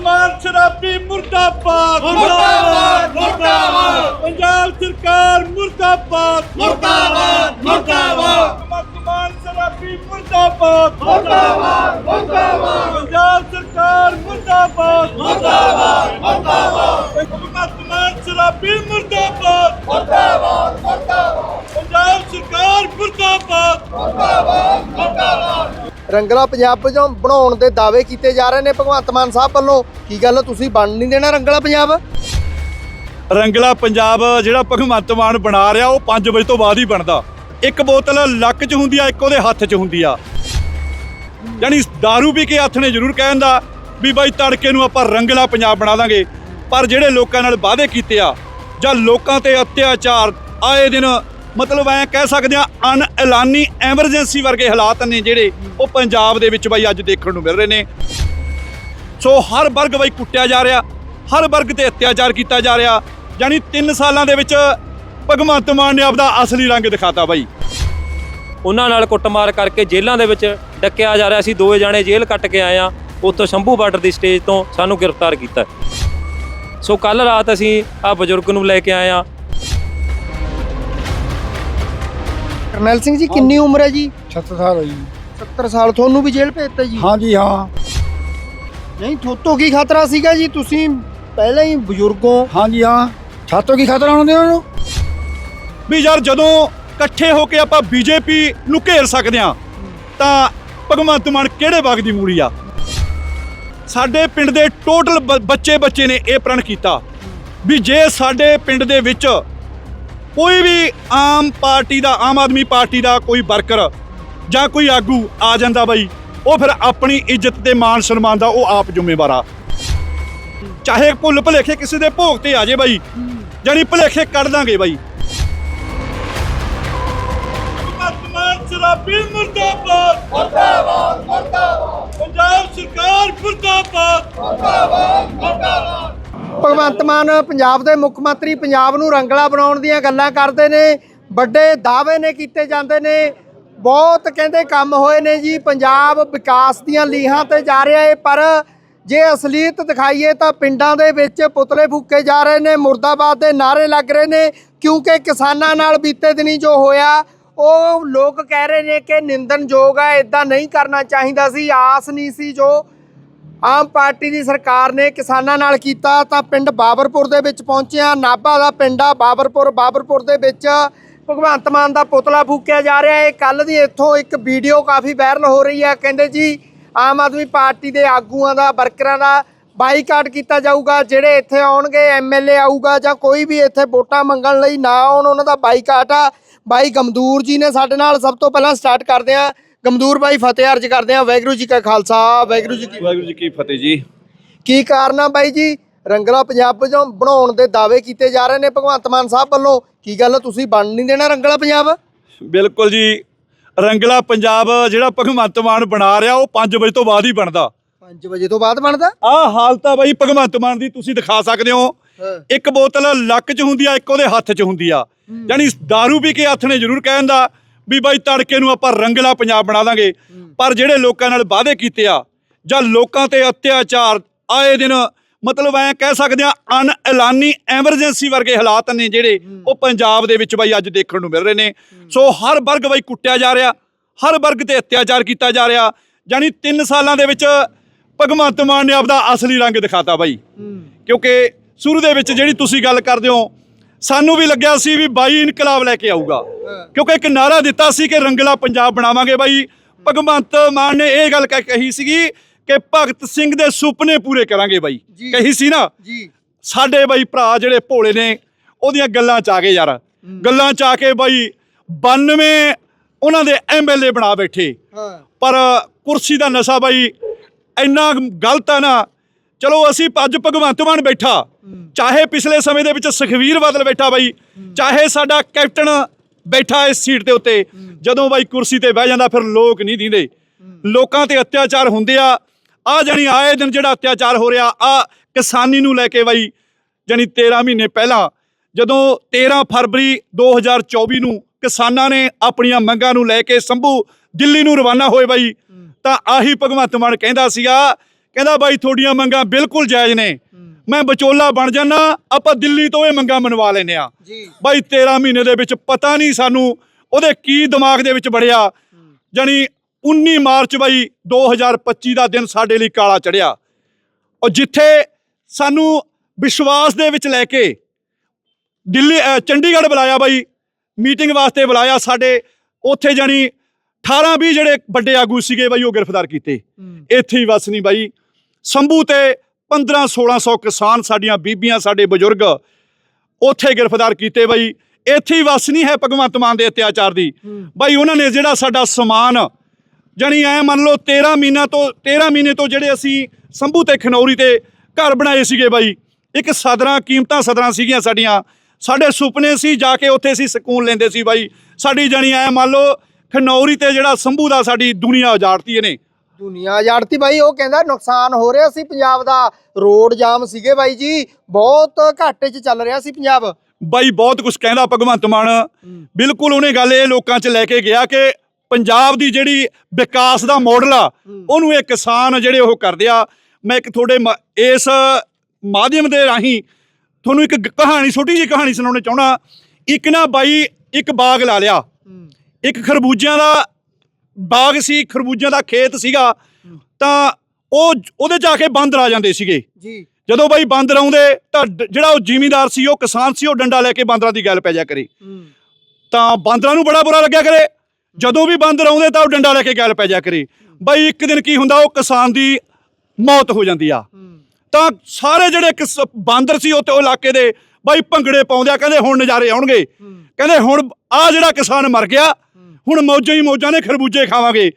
ਮਾਨ ਸ਼ਰਾਬੀ ਮੁਰਦਾਬਾਦ। ਮੁਰਦਾਬਾਦ, ਮੁਰਦਾਬਾਦ। ਪੰਜਾਬ ਸਰਕਾਰ ਮੁਰਦਾਬਾਦ। ਮੁਰਦਾਬਾਦ, ਮੁਰਦਾਬਾਦ। ਮਾਨ ਸ਼ਰਾਬੀ ਮੁਰਦਾਬਾਦ। ਮੁਰਦਾਬਾਦ ਮੁਰਦਾਬਾਦ। ਪੰਜਾਬ ਸਰਕਾਰ ਮੁਰਦਾਬਾਦ। ਮੁਰਦਾਬਾਦ ਮੁਰਦਾਬਾਦ। ਮਾਨ ਸ਼ਰਾਬੀ ਮੁਰਦਾਬਾਦ। ਮੁਰਦਾਬਾਦ ਮੁਰਦਾਬਾਦ। ਪੰਜਾਬ ਸਰਕਾਰ ਮੁਰਦਾਬਾਦ। ਮੁਰਦਾਬਾਦ ਮੁਰਦਾਬਾਦ। ਰੰਗਲਾ ਪੰਜਾਬ ਵਜੋਂ ਬਣਾਉਣ ਦੇ ਦਾਅਵੇ ਕੀਤੇ ਜਾ ਰਹੇ ਨੇ ਭਗਵੰਤ ਮਾਨ ਸਾਹਿਬ ਵੱਲੋਂ। ਕੀ ਗੱਲ ਤੁਸੀਂ ਬਣ ਨਹੀਂ ਦੇਣਾ ਰੰਗਲਾ ਪੰਜਾਬ? ਰੰਗਲਾ ਪੰਜਾਬ ਜਿਹੜਾ ਭਗਵੰਤ ਮਾਨ ਬਣਾ ਰਿਹਾ, ਉਹ 5 ਵਜੇ ਤੋਂ ਬਾਅਦ ਹੀ ਬਣਦਾ। ਇੱਕ ਬੋਤਲ ਲੱਕ 'ਚ ਹੁੰਦੀ ਆ, ਇੱਕ ਉਹਦੇ ਹੱਥ 'ਚ ਹੁੰਦੀ ਆ। ਯਾਨੀ दारू ਵੀ ਕੇ ਹੱਥ ਨੇ ਜ਼ਰੂਰ ਕਹਿੰਦਾ ਵੀ ਬਾਈ ਤੜਕੇ ਨੂੰ ਆਪਾਂ ਰੰਗਲਾ ਪੰਜਾਬ ਬਣਾ ਦਾਂਗੇ। ਪਰ ਜਿਹੜੇ ਲੋਕਾਂ ਨਾਲ ਵਾਅਦੇ ਕੀਤੇ ਆ ਜਾਂ ਲੋਕਾਂ ਤੇ ਅਤਿਆਚਾਰ, ਆਏ ਦਿਨ ਮਤਲਬ ਐ ਕਹਿ ਸਕਦੇ ਆ ਅਨ ਐਲਾਨੀ ਐਮਰਜੈਂਸੀ ਵਰਗੇ ਹਾਲਾਤ ਨੇ ਜਿਹੜੇ ਉਹ ਪੰਜਾਬ ਦੇ ਵਿੱਚ ਬਾਈ ਅੱਜ ਦੇਖਣ ਨੂੰ ਮਿਲ ਰਹੇ ਨੇ। ਸੋ ਹਰ ਵਰਗ ਬਾਈ ਕੁੱਟਿਆ ਜਾ ਰਿਹਾ, ਹਰ ਵਰਗ ਤੇ ਅਤਿਆਚਾਰ ਕੀਤਾ ਜਾ ਰਿਹਾ। ਯਾਨੀ 3 ਸਾਲਾਂ ਦੇ ਵਿੱਚ ਭਗਵੰਤ ਮਾਨ ਨੇ ਆਪਦਾ ਅਸਲੀ ਰੰਗ ਦਿਖਾਤਾ ਬਾਈ। ਉਹਨਾਂ ਨਾਲ ਕੁੱਟਮਾਰ ਕਰਕੇ ਜੇਲ੍ਹਾਂ ਦੇ ਵਿੱਚ ਡੱਕਿਆ ਜਾ ਰਿਹਾ ਸੀ। ਦੋਵੇਂ ਜਾਣੇ ਜੇਲ੍ਹ ਕੱਟ ਕੇ ਆਏ ਆ। ਉੱਥੋਂ ਸ਼ੰਭੂ ਬਾਰਡਰ ਦੀ ਸਟੇਜ ਤੋਂ ਸਾਨੂੰ ਗ੍ਰਿਫਤਾਰ ਕੀਤਾ। ਸੋ ਕੱਲ ਰਾਤ ਅਸੀਂ ਆ ਬਜ਼ੁਰਗ ਨੂੰ ਲੈ ਕੇ ਆਏ ਆ। ਕਰਨੈਲ ਸਿੰਘ ਜੀ ਕਿੰਨੀ ਉਮਰ ਹੈ ਜੀ? 76 ਸਾਲ ਹੋਈ 70 ਸਾਲ ਤੁਹਾਨੂੰ ਵੀ ਜੇਲ੍ਹ ਭੇਜਤਾ ਜੀ? ਹਾਂਜੀ ਹਾਂ। ਨਹੀਂ ਥੋਤੋਂ ਕੀ ਖਤਰਾ ਸੀਗਾ ਜੀ? ਤੁਸੀਂ ਪਹਿਲਾਂ ਹੀ ਬਜ਼ੁਰਗੋਂ ਹਾਂਜੀ ਹਾਂ। ਛਾਤੋਂ ਕੀ ਖਤਰਾ ਹੁੰਦੇ ਉਹਨਾਂ ਨੂੰ ਵੀ ਯਾਰ ਜਦੋਂ ਇਕੱਠੇ ਹੋ ਕੇ ਆਪਾਂ ਬੀਜੇਪੀ ਨੂੰ ਘੇਰ ਸਕਦੇ ਆ ਤਾਂ ਭਗਵੰਤ ਮਾਨ ਕਿਹੜੇ ਵਗ ਦੀ ਮੂਰੀ ਆ? ਸਾਡੇ ਪਿੰਡ ਦੇ ਟੋਟਲ ਬੱਚੇ ਬੱਚੇ ਨੇ ਇਹ ਪ੍ਰਣ ਕੀਤਾ। ਵੀ ਜੇ ਸਾਡੇ ਪਿੰਡ ਦੇ ਵਿੱਚ ਕੋਈ ਵੀ ਆਮ ਪਾਰਟੀ ਦਾ ਆਮ ਆਦਮੀ ਪਾਰਟੀ ਦਾ ਕੋਈ ਵਰਕਰ ਜਾਂ ਕੋਈ ਆਗੂ ਆ ਜਾਂਦਾ ਬਾਈ ਉਹ ਫਿਰ ਆਪਣੀ ਇੱਜ਼ਤ ਤੇ ਮਾਨ ਸਨਮਾਨ ਦਾ ਉਹ ਆਪ ਜ਼ਿੰਮੇਵਾਰ ਆ। ਚਾਹੇ ਭੁੱਲ ਭੁਲੇਖੇ ਕਿਸੇ ਦੇ ਭੋਗ ਤੇ ਆ ਜੇ ਬਾਈ ਜਾਨੀ ਭੁਲੇਖੇ ਕੱਢ ਦਾਂਗੇ ਬਾਈ। ਵਰਤਮਾਨ ਸ਼ਰਾਬੀ ਮੁਰਦਾਬਾਦ। ਮੁਰਦਾਬਾਦ ਮੁਰਦਾਬਾਦ। ਪੰਜਾਬ ਸਰਕਾਰ ਮੁਰਦਾਬਾਦ। ਮੁਰਦਾਬਾਦ ਮੁਰਦਾਬਾਦ। ਭਗਵੰਤ ਮਾਨ ਪੰਜਾਬ ਦੇ ਮੁੱਖ ਮੰਤਰੀ ਪੰਜਾਬ ਨੂੰ ਰੰਗਲਾ ਬਣਾਉਣ ਦੀਆਂ ਗੱਲਾਂ ਕਰਦੇ ਨੇ, ਵੱਡੇ ਦਾਅਵੇ ਨੇ ਕੀਤੇ ਜਾਂਦੇ ਨੇ, ਬਹੁਤ ਕਹਿੰਦੇ ਕੰਮ ਹੋਏ ਨੇ ਜੀ, ਪੰਜਾਬ ਵਿਕਾਸ ਦੀਆਂ ਲੀਹਾਂ ਤੇ ਜਾ ਰਿਹਾ ਹੈ ਪਰ ਜੇ ਅਸਲੀਅਤ ਦਿਖਾਈਏ ਤਾਂ ਪਿੰਡਾਂ ਦੇ ਵਿੱਚ ਪੁਤਲੇ ਫੂਕੇ ਜਾ ਰਹੇ ਨੇ, ਮੁਰਦਾਬਾਦ ਦੇ ਨਾਰੇ ਲੱਗ ਰਹੇ ਨੇ, ਕਿਉਂਕਿ ਕਿਸਾਨਾਂ ਨਾਲ ਬੀਤੇ ਦਿਨੀ ਜੋ ਹੋਇਆ, ਉਹ ਲੋਕ ਕਹਿ ਰਹੇ ਨੇ ਕਿ ਨਿੰਦਨਯੋਗ ਹੈ ਇਦਾਂ ਨਹੀਂ ਕਰਨਾ ਚਾਹੀਦਾ ਸੀ, ਆਸ ਨਹੀਂ ਸੀ ਜੋ ਆਮ ਪਾਰਟੀ ਦੀ ਸਰਕਾਰ ਨੇ ਕਿਸਾਨਾਂ ਨਾਲ ਕੀਤਾ ਤਾਂ ਪਿੰਡ ਬਾਬਰਪੁਰ ਦੇ ਵਿੱਚ ਪਹੁੰਚਿਆ। ਨਾਭਾ ਦਾ ਪਿੰਡ ਆ ਬਾਬਰਪੁਰ। ਬਾਬਰਪੁਰ ਦੇ ਵਿੱਚ ਭਗਵੰਤ ਮਾਨ ਦਾ ਪੁਤਲਾ ਫੂਕਿਆ ਜਾ ਰਿਹਾ। ਹੈ ਕੱਲ ਦੀ ਇੱਥੋਂ ਇੱਕ ਵੀਡੀਓ ਕਾਫੀ ਵਾਇਰਲ ਹੋ ਰਹੀ ਹੈ। ਕਹਿੰਦੇ ਜੀ, ਆਮ ਆਦਮੀ ਪਾਰਟੀ ਦੇ ਆਗੂਆਂ ਦਾ, ਵਰਕਰਾਂ ਦਾ ਬਾਈਕਾਟ ਕੀਤਾ ਜਾਊਗਾ। ਜਿਹੜੇ ਇੱਥੇ ਆਉਣਗੇ ਐਮਐਲਏ ਆਊਗਾ ਜਾਂ ਕੋਈ ਵੀ ਇੱਥੇ ਵੋਟਾਂ ਮੰਗਣ ਲਈ ਨਾ ਆਉਣ, ਉਹਨਾਂ ਦਾ ਬਾਈਕਾਟ ਆ। ਬਾਈ ਗਮਦੂਰ ਜੀ ਨੇ ਸਾਡੇ ਨਾਲ ਸਭ ਤੋਂ ਪਹਿਲਾਂ ਸਟਾਰਟ ਕਰਦੇ ਆ ਗਮਦੂਰ ਬਾਈ ਫਤਿਹ ਅਰਜ ਕਰਦੇ ਆ ਵਾਹਿਗੁਰੂ ਜੀ ਕਾ ਖਾਲਸਾ ਵਾਹਿਗੁਰੂ ਜੀ ਕੀ ਵਾਹਿਗੁਰੂ ਜੀ ਕੀ ਫਤਿਹ ਜੀ। ਕੀ ਕਾਰਨ ਆ ਬਾਈ ਜੀ? ਰੰਗਲਾ ਪੰਜਾਬ ਵਜੋਂ ਬਣਾਉਣ ਦੇ ਦਾਅਵੇ ਕੀਤੇ ਜਾ ਰਹੇ ਨੇ ਭਗਵੰਤ ਮਾਨ ਸਾਹਿਬ ਵੱਲੋਂ। ਕੀ ਗੱਲ ਤੁਸੀਂ ਬਣ ਨਹੀਂ ਦੇਣਾ ਰੰਗਲਾ ਪੰਜਾਬ? ਬਿਲਕੁਲ ਜੀ। ਰੰਗਲਾ ਪੰਜਾਬ ਜਿਹੜਾ ਭਗਵੰਤ ਮਾਨ ਬਣਾ ਰਿਹਾ ਉਹ 5 ਵਜੇ ਤੋਂ ਬਾਅਦ ਹੀ ਬਣਦਾ। 5 ਵਜੇ ਤੋਂ ਬਾਅਦ ਬਣਦਾ? ਆਹ ਹਾਲਤ ਆ ਬਾਈ ਭਗਵੰਤ ਮਾਨ ਦੀ ਤੁਸੀਂ ਦਿਖਾ ਸਕਦੇ ਹੋ। ਇੱਕ ਬੋਤਲ ਲੱਕ 'ਚ ਹੁੰਦੀ ਆ ਇੱਕ ਉਹਦੇ ਹੱਥ 'ਚ ਹੁੰਦੀ ਆ। ਯਾਨੀ दारू ਪੀ ਕੇ ਹੱਥ ਨੇ ਜ਼ਰੂਰ ਕਹਿੰਦਾ ਵੀ ਬਾਈ ਤੜਕੇ ਨੂੰ ਆਪਾਂ ਰੰਗਲਾ ਪੰਜਾਬ ਬਣਾ ਦਾਂਗੇ। ਪਰ ਜਿਹੜੇ ਲੋਕਾਂ ਨਾਲ ਵਾਅਦੇ ਕੀਤੇ ਆ ਜਾਂ ਲੋਕਾਂ ਤੇ ਅਤਿਆਚਾਰ ਆਏ ਦਿਨ ਮਤਲਬ ਐ ਕਹਿ ਸਕਦੇ ਆ ਅਨ ਐਲਾਨੀ ਐਮਰਜੈਂਸੀ ਵਰਗੇ ਹਾਲਾਤ ਨੇ ਜਿਹੜੇ ਉਹ ਪੰਜਾਬ ਦੇ ਵਿੱਚ ਬਾਈ ਅੱਜ ਦੇਖਣ ਨੂੰ ਮਿਲ ਰਹੇ ਨੇ। ਸੋ ਹਰ ਵਰਗ ਬਾਈ ਕੁੱਟਿਆ ਜਾ ਰਿਹਾ ਹਰ ਵਰਗ ਤੇ ਅਤਿਆਚਾਰ ਕੀਤਾ ਜਾ ਰਿਹਾ ਯਾਨੀ 3 ਸਾਲਾਂ ਦੇ ਵਿੱਚ ਭਗਵੰਤ ਮਾਨ ਨੇ ਆਪਦਾ ਅਸਲੀ ਰੰਗ ਦਿਖਾਤਾ ਬਾਈ। ਕਿਉਂਕਿ ਸ਼ੁਰੂ ਦੇ ਵਿੱਚ ਜਿਹੜੀ ਤੁਸੀਂ ਗੱਲ ਕਰਦੇ ਹੋ ਸਾਨੂੰ ਵੀ ਲੱਗਿਆ ਸੀ ਵੀ ਬਾਈ ਇਨਕਲਾਬ ਲੈ ਕੇ ਆਊਗਾ। ਕਿਉਂਕਿ ਇੱਕ ਨਾਰਾ ਦਿੱਤਾ ਸੀ ਕਿ ਰੰਗਲਾ ਪੰਜਾਬ ਬਣਾਵਾਂਗੇ ਬਾਈ। ਭਗਵੰਤ ਮਾਨ ਨੇ ਇਹ ਗੱਲ ਕਹਿ- ਕਹੀ ਸੀਗੀ ਕਿ ਭਗਤ ਸਿੰਘ ਦੇ ਸੁਪਨੇ ਪੂਰੇ ਕਰਾਂਗੇ ਬਾਈ। ਕਹੀ ਸੀ ਨਾ? ਸਾਡੇ ਬਾਈ ਭਰਾ ਜਿਹੜੇ ਭੋਲੇ ਨੇ ਉਹਦੀਆਂ ਗੱਲਾਂ ਚ ਆ ਗਏ ਯਾਰ। ਗੱਲਾਂ ਚ ਆ ਕੇ ਬਾਈ 92 ਉਹਨਾਂ ਦੇ ਐਮਐਲਏ ਬਣਾ ਬੈਠੇ। ਪਰ ਕੁਰਸੀ ਦਾ ਨਸ਼ਾ ਬਾਈ ਇੰਨਾ ਗਲਤ ਆ ਨਾ ਚਲੋ ਅਸੀਂ ਅੱਜ ਭਗਵੰਤ ਮਾਨ ਬੈਠਾ। ਚਾਹੇ ਪਿਛਲੇ ਸਮੇਂ ਦੇ ਵਿੱਚ ਸੁਖਵੀਰ ਬਾਦਲ ਬੈਠਾ ਬਾਈ, ਚਾਹੇ ਸਾਡਾ ਕੈਪਟਨ ਬੈਠਾ ਇਸ ਸੀਟ ਦੇ ਉੱਤੇ। ਜਦੋਂ ਬਾਈ ਕੁਰਸੀ ਤੇ ਬਹਿ ਜਾਂਦਾ ਫਿਰ ਲੋਕ ਨਹੀਂ ਦਿੰਦੇ। ਲੋਕਾਂ ਤੇ ਅਤਿਆਚਾਰ ਹੁੰਦੇ ਆ। ਆ ਜਾਣੀ ਆਏ ਦਿਨ ਜਿਹੜਾ ਅਤਿਆਚਾਰ ਹੋ ਰਿਹਾ, ਆ ਕਿਸਾਨੀ ਨੂੰ ਲੈ ਕੇ ਬਾਈ, ਜਾਣੀ 13 ਮਹੀਨੇ ਪਹਿਲਾਂ, ਜਦੋਂ 13 ਫਰਵਰੀ 2024 ਨੂੰ ਕਿਸਾਨਾਂ ਨੇ ਆਪਣੀਆਂ ਮੰਗਾਂ ਨੂੰ ਲੈ ਕੇ ਸੰਭੂ, ਦਿੱਲੀ ਨੂੰ ਰਵਾਨਾ ਹੋਏ ਬਾਈ, ਤਾਂ ਆਹੀ ਭਗਵੰਤ ਮਾਨ ਕਹਿੰਦਾ ਸੀਗਾ ਕਹਿੰਦਾ ਬਾਈ ਤੁਹਾਡੀਆਂ ਮੰਗਾਂ ਬਿਲਕੁਲ ਜਾਇਜ਼ ਨੇ। ਮੈਂ ਵਿਚੋਲਾ ਬਣ ਜਾਣਾ ਆਪਾਂ ਦਿੱਲੀ ਤੋਂ ਇਹ ਮੰਗਾਂ ਮਨਵਾ ਲੈਨੇ ਆ ਬਾਈ 13 ਮਹੀਨੇ ਦੇ ਵਿੱਚ ਪਤਾ ਨਹੀਂ ਸਾਨੂੰ ਉਹਦੇ ਕੀ ਦਿਮਾਗ ਦੇ ਵਿੱਚ ਵੜਿਆ। ਜਾਨੀ 19 ਮਾਰਚ ਬਾਈ 2025 ਦਾ ਦਿਨ ਸਾਡੇ ਲਈ ਕਾਲਾ ਚੜਿਆ। ਔਰ ਜਿੱਥੇ ਸਾਨੂੰ ਵਿਸ਼ਵਾਸ ਦੇ ਵਿੱਚ ਲੈ ਕੇ ਦਿੱਲੀ ਚੰਡੀਗੜ੍ਹ ਬੁਲਾਇਆ ਬਾਈ ਮੀਟਿੰਗ ਵਾਸਤੇ ਬੁਲਾਇਆ ਸਾਡੇ ਉੱਥੇ ਜਾਨੀ 18 20 ਜਿਹੜੇ ਵੱਡੇ ਆਗੂ ਸੀਗੇ ਬਾਈ ਉਹ ਗ੍ਰਿਫਤਾਰ ਕੀਤੇ। ਇੱਥੇ ਹੀ ਵਸ ਨਹੀਂ ਬਾਈ। ਸੰਭੂ ਤੇ 15 1600 ਕਿਸਾਨ ਸਾਡੀਆਂ ਬੀਬੀਆਂ ਸਾਡੇ ਬਜ਼ੁਰਗ ਉੱਥੇ ਗ੍ਰਿਫਤਾਰ ਕੀਤੇ ਬਾਈ। ਇੱਥੇ ਹੀ ਵਸ ਨਹੀਂ ਹੈ ਭਗਵੰਤ ਮਾਨ ਦੇ ਅਤਿਆਚਾਰ ਦੀ। ਬਾਈ ਉਹਨਾਂ ਨੇ ਜਿਹੜਾ ਸਾਡਾ ਸਮਾਨ ਜਾਨੀ ਐ ਮੰਨ ਲਓ 13 ਮਹੀਨਾ ਤੋਂ 13 ਮਹੀਨੇ ਤੋਂ ਜਿਹੜੇ ਅਸੀਂ ਸੰਭੂ ਤੇ ਖਨੌਰੀ ਤੇ ਘਰ ਬਣਾਏ ਸੀਗੇ ਬਾਈ। ਇੱਕ ਸਦਰਾਂ ਕੀਮਤਾਂ ਸਦਰਾਂ ਸੀਗੀਆਂ ਸਾਡੀਆਂ। ਸਾਡੇ ਸੁਪਨੇ ਸੀ ਜਾ ਕੇ ਉੱਥੇ ਅਸੀਂ ਸਕੂਨ ਲੈਂਦੇ ਸੀ ਬਾਈ। ਸਾਡੀ ਜਾਨੀ ਐ ਮੰਨ ਲਓ ਖਨੌਰੀ ਤੇ ਜਿਹੜਾ ਸੰਭੂ ਦਾ ਸਾਡੀ ਦੁਨੀਆ ਉਜਾੜਤੀ ਇਹਨੇ। ਦੁਨੀਆ ਜਾੜਤੀ ਬਾਈ ਉਹ ਕਹਿੰਦਾ ਨੁਕਸਾਨ ਹੋ ਰਿਹਾ ਸੀ ਪੰਜਾਬ ਦਾ। ਰੋਡ ਜਾਮ ਸੀਗੇ ਬਾਈ ਜੀ ਬਹੁਤ ਘਾਟੇ 'ਚ ਚੱਲ ਰਿਹਾ ਸੀ ਪੰਜਾਬ। ਬਾਈ ਬਹੁਤ ਕੁਝ ਕਹਿੰਦਾ ਭਗਵੰਤ ਮਾਨ। ਬਿਲਕੁਲ ਉਹਨੇ ਗੱਲ ਇਹ ਲੋਕਾਂ 'ਚ ਲੈ ਕੇ ਗਿਆ ਕਿ ਪੰਜਾਬ ਦੀ ਜਿਹੜੀ ਵਿਕਾਸ ਦਾ ਮਾਡਲ ਆ ਉਹਨੂੰ ਇਹ ਕਿਸਾਨ ਜਿਹੜੇ ਉਹ ਕਰਦੇ ਆ। ਮੈਂ ਇੱਕ ਤੁਹਾਡੇ ਇਸ ਮਾਧਿਅਮ ਦੇ ਰਾਹੀਂ ਤੁਹਾਨੂੰ ਇੱਕ ਕਹਾਣੀ ਛੋਟੀ ਜਿਹੀ ਕਹਾਣੀ ਸੁਣਾਉਣੀ ਚਾਹਣਾ ਇੱਕ ਨਾ ਬਾਈ ਇੱਕ ਬਾਗ ਲਾ ਲਿਆ। ਇੱਕ ਖਰਬੂਜਿਆਂ ਦਾ ਬਾਗ ਸੀ ਖਰਬੂਜਿਆਂ ਦਾ ਖੇਤ ਸੀਗਾ ਤਾਂ ਉਹ ਉਹਦੇ ਚ ਆ ਕੇ ਬਾਂਦਰ ਆ ਜਾਂਦੇ ਸੀਗੇ। ਜੀ। ਜਦੋਂ ਬਾਈ ਬਾਂਦਰ ਆਉਂਦੇ ਤਾਂ ਜਿਹੜਾ ਉਹ ਜ਼ਿਮੀਂਦਾਰ ਸੀ ਉਹ ਕਿਸਾਨ ਸੀ ਉਹ ਡੰਡਾ ਲੈ ਕੇ ਬਾਂਦਰਾਂ ਦੀ ਗੱਲ ਪੈ ਜਾ ਕਰੇ। ਤਾਂ ਬਾਂਦਰਾਂ ਨੂੰ ਬੜਾ ਬੁਰਾ ਲੱਗਿਆ ਕਰੇ। ਜਦੋਂ ਵੀ ਬਾਂਦਰ ਆਉਂਦੇ ਤਾਂ ਉਹ ਡੰਡਾ ਲੈ ਕੇ ਗੱਲ ਪੈ ਜਾ ਕਰੇ। ਬਾਈ ਇੱਕ ਦਿਨ ਕੀ ਹੁੰਦਾ ਉਹ ਕਿਸਾਨ ਦੀ ਮੌਤ ਹੋ ਜਾਂਦੀ ਆ। ਤਾਂ ਸਾਰੇ ਜਿਹੜੇ ਬਾਂਦਰ ਸੀ ਉੱਤੇ ਉਹ ਇਲਾਕੇ ਦੇ ਬਾਈ ਭੰਗੜੇ ਪਾਉਂਦੇ ਆ ਕਹਿੰਦੇ ਹੁਣ ਨਜ਼ਾਰੇ ਆਉਣਗੇ। ਕਹਿੰਦੇ ਹੁਣ ਆ ਜਿਹੜਾ ਕਿਸਾਨ ਮਰ ਗਿਆ ਹੁਣ ਮੌਜਾਂ ਹੀ ਮੌਜਾਂ ਨੇ ਖਰਬੂਜੇ ਖਾਵਾਂਗੇ।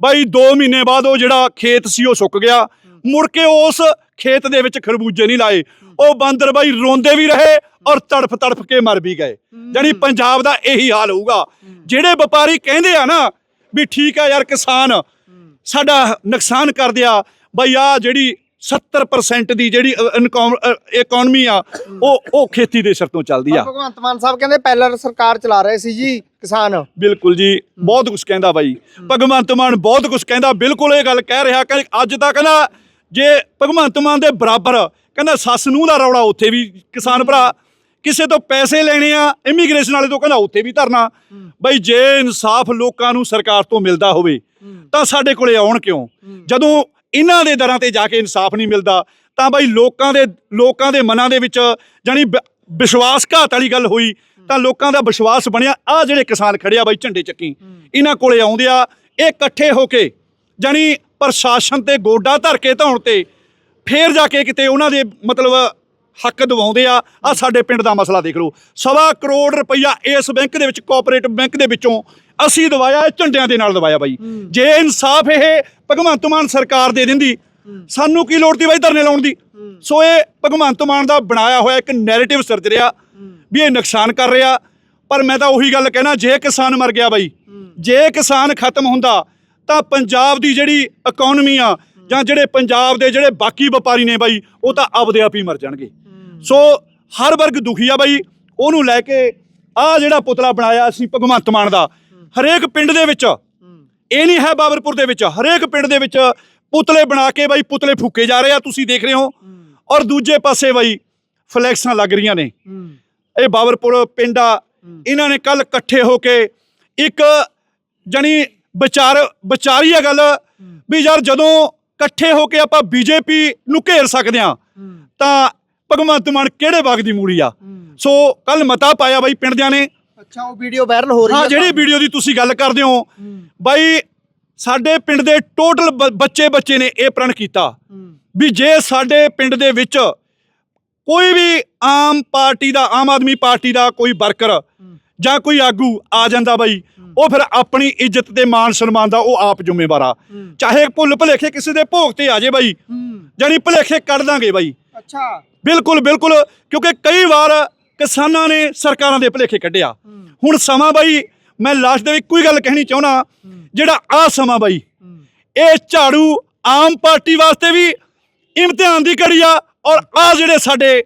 ਬਾਈ 2 ਮਹੀਨੇ ਬਾਅਦ ਉਹ ਜਿਹੜਾ ਖੇਤ ਸੀ ਉਹ ਸੁੱਕ ਗਿਆ। ਮੁੜ ਕੇ ਉਸ ਖੇਤ ਦੇ ਵਿੱਚ ਖਰਬੂਜੇ ਨਹੀਂ ਲਾਏ। ਉਹ ਬਾਂਦਰ ਬਾਈ ਰੋਂਦੇ ਵੀ ਰਹੇ ਔਰ ਤੜਫ ਤੜਫ ਕੇ ਮਰ ਵੀ ਗਏ। ਜਾਨੀ ਪੰਜਾਬ ਦਾ ਇਹੀ ਹਾਲ ਹੋਊਗਾ। ਜਿਹੜੇ ਵਪਾਰੀ ਕਹਿੰਦੇ ਆ ਨਾ ਵੀ ਠੀਕ ਆ ਯਾਰ ਕਿਸਾਨ ਸਾਡਾ ਨੁਕਸਾਨ ਕਰਦੇ ਆ ਬਈ ਆ ਜਿਹੜੀ 70% ਦੀ ਜਿਹੜੀ ਇਕਨੋਮੀ ਆ ਉਹ ਉਹ ਖੇਤੀ ਦੇ ਸਿਰ ਤੋਂ ਚੱਲਦੀ ਆ। ਭਗਵੰਤ ਮਾਨ ਸਾਹਿਬ ਕਹਿੰਦੇ ਪਹਿਲਾਂ ਸਰਕਾਰ ਚਲਾ ਰਹੇ ਸੀ ਜੀ ਕਿਸਾਨ। ਬਿਲਕੁਲ ਜੀ ਬਹੁਤ ਕੁਝ ਕਹਿੰਦਾ ਬਾਈ। ਭਗਵੰਤ ਮਾਨ ਬਹੁਤ ਕੁਝ ਕਹਿੰਦਾ ਬਿਲਕੁਲ ਇਹ ਗੱਲ ਕਹਿ ਰਿਹਾ ਕਿ ਅੱਜ ਤੱਕ ਨਾ ਜੇ ਭਗਵੰਤ ਮਾਨ ਦੇ ਬਰਾਬਰ ਕਹਿੰਦਾ ਸੱਸ ਨੂੰ ਦਾ ਰੌਲਾ ਉੱਥੇ ਵੀ ਕਿਸਾਨ ਭਰਾ ਕਿਸੇ ਤੋਂ ਪੈਸੇ ਲੈਣੇ ਆ ਇਮੀਗ੍ਰੇਸ਼ਨ ਵਾਲੇ ਤੋਂ ਕਹਿੰਦਾ ਉੱਥੇ ਵੀ ਧਰਨਾ। ਬਈ ਜੇ ਇਨਸਾਫ ਲੋਕਾਂ ਨੂੰ ਸਰਕਾਰ ਤੋਂ ਮਿਲਦਾ ਹੋਵੇ ਤਾਂ ਸਾਡੇ ਕੋਲੇ ਆਉਣ ਕਿਉਂ? ਜਦੋਂ ਇਹਨਾਂ ਦੇ ਦਰਾਂ ਤੇ ਜਾ ਕੇ ਇਨਸਾਫ ਨਹੀਂ ਮਿਲਦਾ, ਤਾਂ ਬਾਈ ਲੋਕਾਂ ਦੇ ਲੋਕਾਂ ਦੇ ਮਨਾਂ ਦੇ ਵਿੱਚ ਜਾਨੀ ਬ- ਵਿਸ਼ਵਾਸਘਾਤ ਵਾਲੀ ਗੱਲ ਹੋਈ, ਤਾਂ ਲੋਕਾਂ ਦਾ ਵਿਸ਼ਵਾਸ ਬਣਿਆ ਆ ਜਿਹੜੇ ਕਿਸਾਨ ਖੜੇ ਆ ਬਾਈ ਝੰਡੇ ਚੱਕੀ, ਇਹਨਾਂ ਕੋਲੇ ਆਉਂਦੇ ਆ, ਇਹ ਇਕੱਠੇ ਹੋ ਕੇ ਜਾਨੀ ਪ੍ਰਸ਼ਾਸਨ ਤੇ ਗੋਡਾ ਧਰ ਕੇ ਧੌਣ ਤੇ ਫੇਰ ਜਾ ਕੇ ਕਿਤੇ ਉਹਨਾਂ ਦੇ ਮਤਲਬ ਹੱਕ ਦਿਵਾਉਂਦੇ ਆ ਆ ਸਾਡੇ ਪਿੰਡ ਦਾ ਮਸਲਾ ਦੇਖ ਲਓ, ਸਵਾ ਕਰੋੜ ਰੁਪਈਆ ਇਸ ਬੈਂਕ ਦੇ ਵਿੱਚ, ਕੋਆਪਰੇਟਿਵ ਬੈਂਕ ਦੇ ਵਿੱਚੋਂ ਅਸੀਂ ਦਵਾਇਆ ਇਹ ਝੰਡਿਆਂ ਦੇ ਨਾਲ ਦਵਾਇਆ ਬਾਈ। ਜੇ ਇਨਸਾਫ ਇਹ ਭਗਵੰਤ ਮਾਨ ਸਰਕਾਰ ਦੇ ਦਿੰਦੀ ਸਾਨੂੰ ਕੀ ਲੋੜ ਦੀ ਬਾਈ ਧਰਨੇ ਲਾਉਣ ਦੀ? ਸੋ ਇਹ ਭਗਵੰਤ ਮਾਨ ਦਾ ਬਣਾਇਆ ਹੋਇਆ ਇੱਕ ਨੈਰੇਟਿਵ ਸਿਰਜ ਰਿਹਾ ਵੀ ਇਹ ਨੁਕਸਾਨ ਕਰ ਰਿਹਾ। ਪਰ ਮੈਂ ਤਾਂ ਉਹੀ ਗੱਲ ਕਹਿਣਾ ਜੇ ਕਿਸਾਨ ਮਰ ਗਿਆ ਬਾਈ ਜੇ ਕਿਸਾਨ ਖਤਮ ਹੁੰਦਾ ਤਾਂ ਪੰਜਾਬ ਦੀ ਜਿਹੜੀ ਇਕਨੋਮੀ ਆ ਜਾਂ ਜਿਹੜੇ ਪੰਜਾਬ ਦੇ ਜਿਹੜੇ ਬਾਕੀ ਵਪਾਰੀ ਨੇ ਬਾਈ ਉਹ ਤਾਂ ਆਪਦੇ ਆਪ ਹੀ ਮਰ ਜਾਣਗੇ। ਸੋ ਹਰ ਵਰਗ ਦੁਖੀ ਆ ਬਾਈ ਉਹਨੂੰ ਲੈ ਕੇ ਆ ਜਿਹੜਾ ਪੁਤਲਾ ਬਣਾਇਆ ਅਸੀਂ ਭਗਵੰਤ ਮਾਨ ਦਾ ਹਰੇਕ ਪਿੰਡ ਦੇ ਵਿੱਚ ਇਹ ਨਹੀਂ ਹੈ ਬਾਬਰਪੁਰ ਦੇ ਵਿੱਚ ਹਰੇਕ ਪਿੰਡ ਦੇ ਵਿੱਚ ਪੁਤਲੇ ਬਣਾ ਕੇ ਬਾਈ ਪੁਤਲੇ ਫੂਕੇ ਜਾ ਰਹੇ ਆ ਤੁਸੀਂ ਦੇਖ ਰਹੇ ਹੋ। ਔਰ ਦੂਜੇ ਪਾਸੇ ਬਾਈ ਫਲੈਕਸਾਂ ਲੱਗ ਰਹੀਆਂ ਨੇ। ਇਹ ਬਾਬਰਪੁਰ ਪਿੰਡ ਆ ਇਹਨਾਂ ਨੇ ਕੱਲ ਇਕੱਠੇ ਹੋ ਕੇ ਇੱਕ ਜਣੀ ਵਿਚਾਰ ਵਿਚਾਰੀ ਆ ਗੱਲ ਵੀ ਯਾਰ ਜਦੋਂ ਇਕੱਠੇ ਹੋ ਕੇ ਆਪਾਂ ਬੀਜੇਪੀ ਨੂੰ ਘੇਰ ਸਕਦੇ ਆ ਤਾਂ ਭਗਵੰਤ ਮਾਨ ਕਿਹੜੇ ਬਾਗ ਦੀ ਮੂੜੀ ਆ? ਸੋ ਕੱਲ ਮਤਾ ਪਾਇਆ ਬਾਈ ਪਿੰਡ ਦਿਆਂ ਨੇ ਅੱਛਾ ਉਹ ਵੀਡੀਓ ਵਾਇਰਲ ਹੋ ਰਹੀ ਹਾਂ ਹੈ ਜਿਹੜੀ ਵੀਡੀਓ ਦੀ ਤੁਸੀਂ ਗੱਲ ਕਰਦੇ ਹੋ ਬਾਈ ਸਾਡੇ ਪਿੰਡ ਦੇ ਟੋਟਲ ਬੱਚੇ ਬੱਚੇ ਨੇ ਇਹ ਪ੍ਰਣ ਕੀਤਾ। ਵੀ ਜੇ ਸਾਡੇ ਪਿੰਡ ਦੇ ਵਿੱਚ ਕੋਈ ਵੀ ਆਮ ਪਾਰਟੀ ਦਾ ਆਮ ਆਦਮੀ ਪਾਰਟੀ ਦਾ ਕੋਈ ਵਰਕਰ ਜਾਂ ਕੋਈ ਆਗੂ ਆ ਜਾਂਦਾ ਬਾਈ ਉਹ ਫਿਰ ਆਪਣੀ ਇੱਜ਼ਤ ਤੇ ਮਾਨ ਸਨਮਾਨ ਦਾ ਉਹ ਆਪ ਜ਼ਿੰਮੇਵਾਰ ਆ। ਚਾਹੇ ਭੁੱਲ ਭੁਲੇਖੇ ਕਿਸੇ ਦੇ ਭੋਗ ਤੇ ਆ ਜੇ ਬਾਈ ਜਾਨੀ ਭੁਲੇਖੇ ਕੱਢ ਦਾਂਗੇ ਬਾਈ। ਅੱਛਾ। ਬਿਲਕੁਲ ਬਿਲਕੁਲ ਕਿਉਂਕਿ ਕਈ ਵਾਰ ਕਿਸਾਨਾਂ ਨੇ ਸਰਕਾਰਾਂ ਦੇ ਭੁਲੇਖੇ ਕੱਢਿਆ। ਹੁਣ ਸਮਾਂ ਬਾਈ ਮੈਂ ਲਾਸਟ ਦੇ ਵਿੱਚ ਕੋਈ ਗੱਲ ਕਹਿਣੀ ਚਾਹੁੰਦਾ ਜਿਹੜਾ ਆ ਸਮਾਂ ਬਾਈ ਇਹ ਝਾੜੂ ਆਮ ਪਾਰਟੀ ਵਾਸਤੇ ਵੀ ਇਮਤਿਹਾਨ ਦੀ ਘੜੀ ਆ ਔਰ ਆ ਜਿਹੜੇ ਸਾਡੇ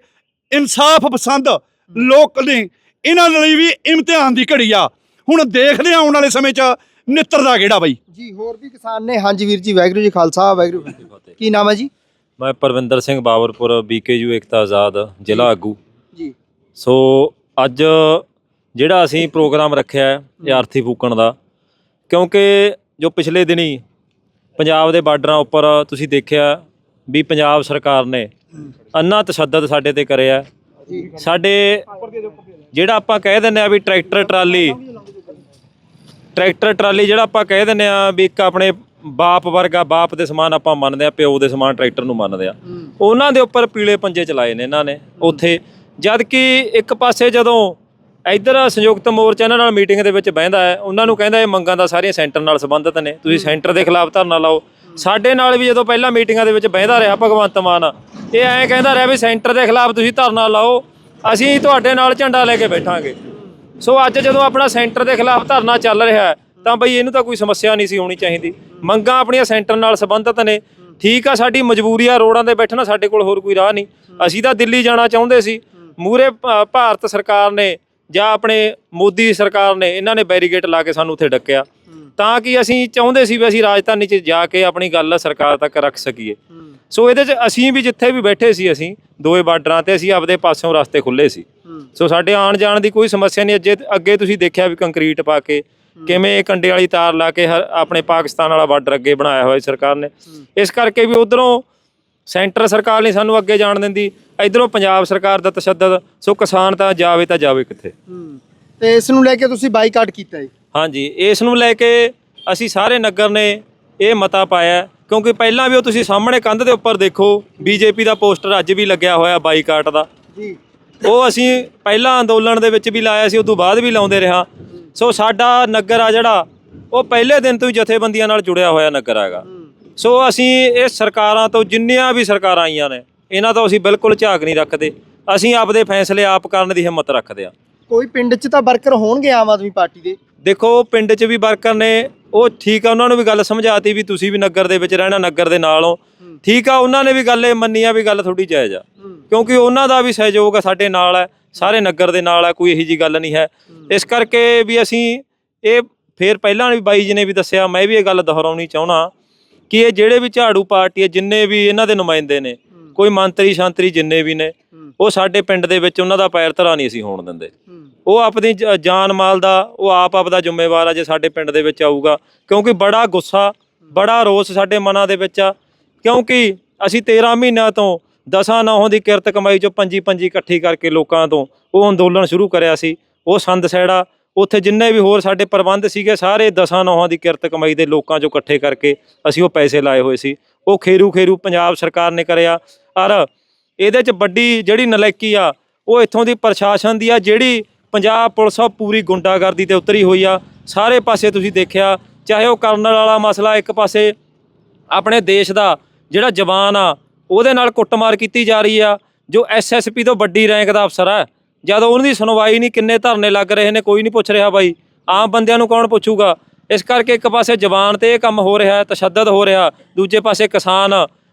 ਇਨਸਾਫ ਪਸੰਦ ਲੋਕ ਨੇ ਇਹਨਾਂ ਲਈ ਵੀ ਇਮਤਿਹਾਨ ਦੀ ਘੜੀ ਆ। ਹੁਣ ਦੇਖਦੇ ਆ ਆਉਣ ਵਾਲੇ ਸਮੇਂ 'ਚ ਨਿੱਤਰ ਦਾ ਕਿਹੜਾ ਬਾਈ। ਜੀ ਹੋਰ ਵੀ ਕਿਸਾਨ ਨੇ। ਹਾਂਜੀ ਵੀਰ ਜੀ ਵਾਹਿਗੁਰੂ ਜੀ ਖਾਲਸਾ ਵਾਹਿਗੁਰੂ ਜੀ ਕੀ ਨਾਮ ਹੈ ਜੀ? ਮੈਂ ਪਰਵਿੰਦਰ ਸਿੰਘ ਬਾਬਰਪੁਰ ਬੀਕੇਯੂ ਏਕਤਾ ਆਜ਼ਾਦ ਜ਼ਿਲ੍ਹਾ ਆਗੂ। ਜੀ। ਸੋ ਅੱਜ ਜਿਹੜਾ ਅਸੀਂ ਪ੍ਰੋਗਰਾਮ ਰੱਖਿਆ ਹੈ ਇਹ ਆਰਥੀ ਫੂਕਣ ਦਾ ਕਿਉਂਕਿ ਜੋ ਪਿਛਲੇ ਦਿਨੀ ਪੰਜਾਬ ਦੇ ਬਾਰਡਰਾਂ ਉੱਪਰ ਤੁਸੀਂ ਦੇਖਿਆ ਵੀ ਪੰਜਾਬ ਸਰਕਾਰ ਨੇ ਅੰਨਾ ਤਸ਼ੱਦਦ ਸਾਡੇ ਤੇ ਕਰਿਆ ਸਾਡੇ ਜਿਹੜਾ ਆਪਾਂ ਕਹਿ ਦਿੰਦੇ ਆ ਵੀ ਟਰੈਕਟਰ ਟਰਾਲੀ ਟਰੈਕਟਰ ਟਰਾਲੀ ਜਿਹੜਾ ਆਪਾਂ ਕਹਿ ਦਿੰਦੇ ਆ ਵੀ ਇੱਕ ਆਪਣੇ ਬਾਪ ਵਰਗਾ ਬਾਪ ਦੇ ਸਮਾਨ ਆਪਾਂ ਮੰਨਦੇ ਆ ਪਿਓ ਦੇ ਸਮਾਨ ਟਰੈਕਟਰ ਨੂੰ ਮੰਨਦੇ ਆ ਉਹਨਾਂ ਦੇ ਉੱਪਰ ਪੀਲੇ ਪੰਜੇ ਚਲਾਏ ਨੇ ਇਹਨਾਂ ਨੇ ਉੱਥੇ ਜਦ ਕਿ ਇੱਕ ਪਾਸੇ ਜਦੋਂ ਇੱਧਰ ਸੰਯੁਕਤ ਮੋਰਚਾ ਇਹਨਾਂ ਨਾਲ ਮੀਟਿੰਗ ਦੇ ਵਿੱਚ ਬਹਿੰਦਾ ਹੈ ਉਹਨਾਂ ਨੂੰ ਕਹਿੰਦਾ ਇਹ ਮੰਗਾਂ ਦਾ ਸਾਰੀਆਂ ਸੈਂਟਰ ਨਾਲ ਸੰਬੰਧਿਤ ਨੇ। ਤੁਸੀਂ ਸੈਂਟਰ ਦੇ ਖਿਲਾਫ ਧਰਨਾ ਲਾਓ। ਸਾਡੇ ਨਾਲ ਵੀ ਜਦੋਂ ਪਹਿਲਾਂ ਮੀਟਿੰਗਾਂ ਦੇ ਵਿੱਚ ਬਹਿੰਦਾ ਰਿਹਾ ਭਗਵੰਤ ਮਾਨ ਇਹ ਐਂ ਕਹਿੰਦਾ ਰਿਹਾ ਵੀ ਸੈਂਟਰ ਦੇ ਖਿਲਾਫ ਤੁਸੀਂ ਧਰਨਾ ਲਾਓ ਅਸੀਂ ਤੁਹਾਡੇ ਨਾਲ ਝੰਡਾ ਲੈ ਕੇ ਬੈਠਾਂਗੇ। ਸੋ ਅੱਜ ਜਦੋਂ ਆਪਣਾ ਸੈਂਟਰ ਦੇ ਖਿਲਾਫ ਧਰਨਾ ਚੱਲ ਰਿਹਾ ਹੈ ਤਾਂ ਬਈ ਇਹਨੂੰ ਤਾਂ ਕੋਈ ਸਮੱਸਿਆ ਨਹੀਂ ਸੀ ਹੋਣੀ ਚਾਹੀਦੀ। ਮੰਗਾਂ ਆਪਣੀਆਂ ਸੈਂਟਰ ਨਾਲ ਸੰਬੰਧਿਤ ਨੇ। ਠੀਕ ਆ ਸਾਡੀ ਮਜਬੂਰੀ ਆ ਰੋਡਾਂ ਤੇ ਬੈਠਣਾ ਸਾਡੇ ਕੋਲ ਹੋਰ ਕੋਈ ਰਾਹ ਨਹੀਂ। ਅਸੀਂ ਤਾਂ ਦਿੱਲੀ ਜਾਣਾ ਚਾਹੁੰਦੇ ਸੀ। ਮੂਰੇ ਭਾਰਤ ਸਰਕਾਰ ਨੇ ਜਾਂ ਆਪਣੇ ਮੋਦੀ ਸਰਕਾਰ ਨੇ, ਇਹਨਾਂ ਨੇ ਬੈਰੀਗੇਟ ਲਾ ਕੇ ਸਾਨੂੰ ਉੱਥੇ ਡੱਕਿਆ। ਤਾਂ ਕਿ ਅਸੀਂ ਚਾਹੁੰਦੇ ਸੀ ਵੀ ਅਸੀਂ ਰਾਜਧਾਨੀ 'ਚ ਜਾ ਕੇ ਆਪਣੀ ਗੱਲ ਸਰਕਾਰ ਤੱਕ ਰੱਖ ਸਕੀਏ। ਸੋ ਇਹਦੇ 'ਚ ਅਸੀਂ ਵੀ ਜਿੱਥੇ ਵੀ ਬੈਠੇ ਸੀ ਅਸੀਂ ਦੋਏ ਬਾਰਡਰਾਂ ਤੇ ਅਸੀਂ ਆਪਦੇ ਪਾਸਿਓਂ ਰਸਤੇ ਖੁੱਲੇ ਸੀ। ਸੋ ਸਾਡੇ ਆਉਣ ਜਾਣ ਦੀ ਕੋਈ ਸਮੱਸਿਆ ਨਹੀਂ, ਅੱਜੇ ਅੱਗੇ ਤੁਸੀਂ ਦੇਖਿਆ ਵੀ ਕੰਕਰੀਟ ਪਾ ਕੇ ਕਿਵੇਂ ਇਹ ਕੰਡੇ ਵਾਲੀ ਤਾਰ ਲਾ ਕੇ ਆਪਣੇ ਪਾਕਿਸਤਾਨ ਵਾਲਾ ਬਾਰਡਰ ਅੱਗੇ ਬਣਾਇਆ ਹੋਇਆ ਸਰਕਾਰ ਨੇ। ਇਸ ਕਰਕੇ ਵੀ ਉਧਰੋਂ ਸੈਂਟਰ ਸਰਕਾਰ ਨਹੀਂ ਸਾਨੂੰ ਅੱਗੇ ਜਾਣ ਦਿੰਦੀ। ਇਧਰੋਂ ਪੰਜਾਬ ਸਰਕਾਰ ਦਾ ਤਸ਼ੱਦਦ ਸੋ ਕਿਸਾਨ ਤਾਂ ਜਾਵੇ ਤਾਂ ਜਾਵੇ ਕਿੱਥੇ। ਤੇ ਇਸ ਨੂੰ ਲੈ ਕੇ ਤੁਸੀਂ ਬਾਈਕਾਟ ਕੀਤਾ ਹੈ ਹਾਂਜੀ ਇਸ ਨੂੰ ਲੈ ਕੇ ਅਸੀਂ ਸਾਰੇ ਨਗਰ ਨੇ ਇਹ ਮਤਾ ਪਾਇਆ ਕਿਉਂਕਿ ਪਹਿਲਾਂ ਵੀ ਉਹ ਤੁਸੀਂ ਸਾਹਮਣੇ ਕੰਧ ਦੇ ਉੱਪਰ ਦੇਖੋ ਬੀਜੇਪੀ ਦਾ ਪੋਸਟਰ ਅੱਜ ਵੀ ਲੱਗਿਆ ਹੋਇਆ ਬਾਈਕਾਟ ਦਾ। ਜੀ। ਉਹ ਅਸੀਂ ਪਹਿਲਾਂ ਅੰਦੋਲਨ ਦੇ ਵਿੱਚ ਵੀ ਲਾਇਆ ਸੀ ਉਸ ਤੋਂ ਬਾਅਦ ਵੀ ਲਾਉਂਦੇ ਰਿਹਾ। ਸੋ ਸਾਡਾ ਨਗਰ ਆ ਜਿਹੜਾ ਉਹ ਪਹਿਲੇ ਦਿਨ ਤੋਂ ਹੀ ਜਥੇਬੰਦੀਆਂ ਨਾਲ ਜੁੜਿਆ ਹੋਇਆ ਨਗਰ ਹੈਗਾ। ਸੋ ਅਸੀਂ ਇਹ ਸਰਕਾਰਾਂ ਤੋਂ ਜਿੰਨੀਆਂ ਵੀ ਸਰਕਾਰਾਂ ਆਈਆਂ ਨੇ ਇਹਨਾਂ ਤੋਂ ਅਸੀਂ ਬਿਲਕੁਲ ਝਾਕ ਨਹੀਂ ਰੱਖਦੇ। ਅਸੀਂ ਆਪਦੇ ਫੈਸਲੇ ਆਪ ਕਰਨ ਦੀ ਹਿੰਮਤ ਰੱਖਦੇ ਆ ਕੋਈ ਪਿੰਡ 'ਚ ਤਾਂ ਵਰਕਰ ਹੋਣਗੇ ਆਮ ਆਦਮੀ ਪਾਰਟੀ ਦੇ? ਦੇਖੋ ਪਿੰਡ 'ਚ ਵੀ ਵਰਕਰ ਨੇ ਉਹ ਠੀਕ ਆ ਉਹਨਾਂ ਨੂੰ ਵੀ ਗੱਲ ਸਮਝਾਤੀ ਵੀ ਤੁਸੀਂ ਵੀ ਨਗਰ ਦੇ ਵਿੱਚ ਰਹਿਣਾ ਨਗਰ ਦੇ ਨਾਲ ਹੋ। ਠੀਕ ਆ ਉਹਨਾਂ ਨੇ ਵੀ ਗੱਲ ਇਹ ਮੰਨੀ ਆ ਵੀ ਗੱਲ ਥੋੜੀ ਜਾਇਜ਼ ਆ। ਕਿਉਂਕਿ ਉਹਨਾਂ ਦਾ ਵੀ ਸਹਿਯੋਗ ਆ ਸਾਡੇ ਨਾਲ ਹੈ ਸਾਰੇ ਨਗਰ ਦੇ ਨਾਲ ਆ ਕੋਈ ਇਹੀ ਜੀ ਗੱਲ ਨਹੀਂ ਹੈ। ਇਸ ਕਰਕੇ ਵੀ ਅਸੀਂ ਇਹ ਫੇਰ ਪਹਿਲਾਂ ਵੀ ਬਾਈ ਜੀ ਨੇ ਵੀ ਦੱਸਿਆ ਮੈਂ ਵੀ ਇਹ ਗੱਲ ਦੁਹਰਾਉਣੀ ਚਾਹਣਾ ਕਿ ਇਹ ਜਿਹੜੇ ਵੀ ਝਾੜੂ ਪਾਰਟੀ ਹੈ ਜਿੰਨੇ ਵੀ ਇਹਨਾਂ ਦੇ ਨੁਮਾਇੰਦੇ ਨੇ ਕੋਈ ਮੰਤਰੀ ਸ਼ਾਂਤਰੀ ਜਿੰਨੇ ਵੀ ਨੇ ਉਹ ਸਾਡੇ ਪਿੰਡ ਦੇ ਵਿੱਚ ਉਹਨਾਂ ਦਾ ਪੈਰ ਧਰਾ ਨਹੀਂ ਅਸੀਂ ਹੋਣ ਦਿੰਦੇ। ਉਹ ਆਪਣੀ ਜਾਨ ਮਾਲ ਦਾ ਉਹ ਆਪ ਆਪਦਾ ਜ਼ਿੰਮੇਵਾਰ ਆ ਜੇ ਸਾਡੇ ਪਿੰਡ ਦੇ ਵਿੱਚ ਆਊਗਾ ਕਿਉਂਕਿ ਬੜਾ ਗੁੱਸਾ ਬੜਾ ਰੋਸ ਸਾਡੇ ਮਨਾਂ ਦੇ ਵਿੱਚ ਆ ਕਿਉਂਕਿ ਅਸੀਂ 13 ਮਹੀਨਿਆਂ ਤੋਂ ਦਸਾਂ ਨੌਹਾਂ ਦੀ ਕਿਰਤ ਕਮਾਈ ਚੋਂ ਪੰਜੀ ਪੰਜੀ ਇਕੱਠੀ ਕਰਕੇ ਲੋਕਾਂ ਤੋਂ ਉਹ ਅੰਦੋਲਨ ਸ਼ੁਰੂ ਕਰਿਆ ਸੀ ਉਹ ਸੰਦ ਸੈੜਾ ਉੱਥੇ ਜਿੰਨੇ ਵੀ ਹੋਰ ਸਾਡੇ ਪ੍ਰਬੰਧ ਸੀਗੇ, ਸਾਰੇ ਦਸਾਂ ਨੌਹਾਂ ਦੀ ਕਿਰਤ ਕਮਾਈ ਦੇ ਲੋਕਾਂ ਚੋਂ ਇਕੱਠੇ ਕਰਕੇ ਅਸੀਂ ਉਹ ਪੈਸੇ ਲਾਏ ਹੋਏ ਸੀ। ਉਹ ਖੇਰੂ ਖੇਰੂ ਪੰਜਾਬ ਸਰਕਾਰ ਨੇ ਕਰਿਆ। ਔਰ ਇਹਦੇ ਚ ਵੱਡੀ ਜਿਹੜੀ ਨਲਾਇਕੀ ਆ, ਉਹ ਇੱਥੋਂ ਦੀ ਪ੍ਰਸ਼ਾਸਨ ਦੀ ਆ, ਜਿਹੜੀ ਪੰਜਾਬ ਪੁਲਿਸ ਆ, ਉਹ ਪੂਰੀ ਗੁੰਡਾਗਰਦੀ ਤੇ ਉਤਰੀ ਹੋਈ ਆ। ਸਾਰੇ ਪਾਸੇ ਤੁਸੀਂ ਦੇਖਿਆ, ਚਾਹੇ ਉਹ ਕਰਨਲ ਵਾਲਾ ਮਸਲਾ ਇੱਕ ਪਾਸੇ ਆਪਣੇ ਦੇਸ਼ ਦਾ ਜਿਹੜਾ ਜਵਾਨ ਆ, ਉਹਦੇ ਨਾਲ ਕੁੱਟਮਾਰ ਕੀਤੀ ਜਾ ਰਹੀ ਆ। ਜੋ ਐਸਐਸਪੀ ਤੋਂ ਵੱਡੀ ਰੈਂਕ ਦਾ ਅਫਸਰ ਆ ਜਦੋਂ ਉਹਨਾਂ ਦੀ ਸੁਣਵਾਈ ਨਹੀਂ ਕਿੰਨੇ ਧਰਨੇ ਲੱਗ ਰਹੇ ਨੇ ਕੋਈ ਨਹੀਂ ਪੁੱਛ ਰਿਹਾ ਬਾਈ। ਆਮ ਬੰਦਿਆਂ ਨੂੰ ਕੌਣ ਪੁੱਛੂਗਾ? ਇਸ ਕਰਕੇ ਇੱਕ ਪਾਸੇ ਜਵਾਨ ਤੇ ਇਹ ਕੰਮ ਹੋ ਰਿਹਾ ਹੈ ਤਸ਼ੱਦਦ ਹੋ ਰਿਹਾ ਦੂਜੇ ਪਾਸੇ ਕਿਸਾਨ